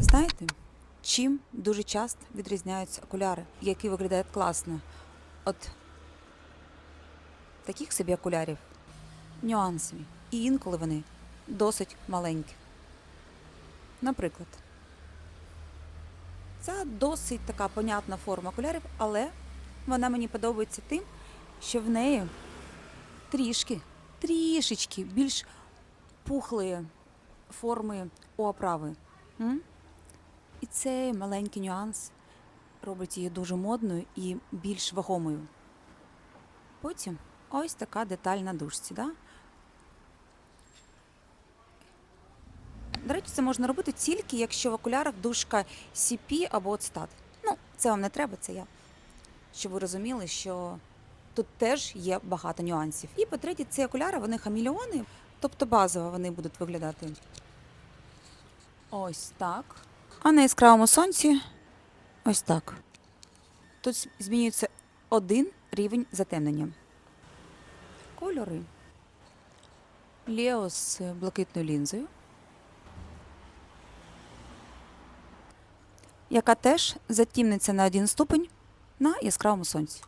Знаєте, чим дуже часто відрізняються окуляри, які виглядають класно? От таких собі окулярів нюансами. І інколи вони досить маленькі. Наприклад, це досить така понятна форма окулярів, але вона мені подобається тим, що в неї трішки, трішечки більш пухлі форми у оправи. М? Цей маленький нюанс робить її дуже модною і більш вагомою. Потім ось така деталь на дужці. Да? До речі, це можна робити тільки, якщо в окулярах дужка CP або отстат. Ну, це вам не треба, це я. Щоб ви розуміли, що тут теж є багато нюансів. І по-третє, ці окуляри, вони хамільйони, тобто базово вони будуть виглядати ось так. А на яскравому сонці ось так. Тут змінюється один рівень затемнення. Кольори. Лео з блакитною лінзою. Яка теж затімниться на один ступень на яскравому сонці.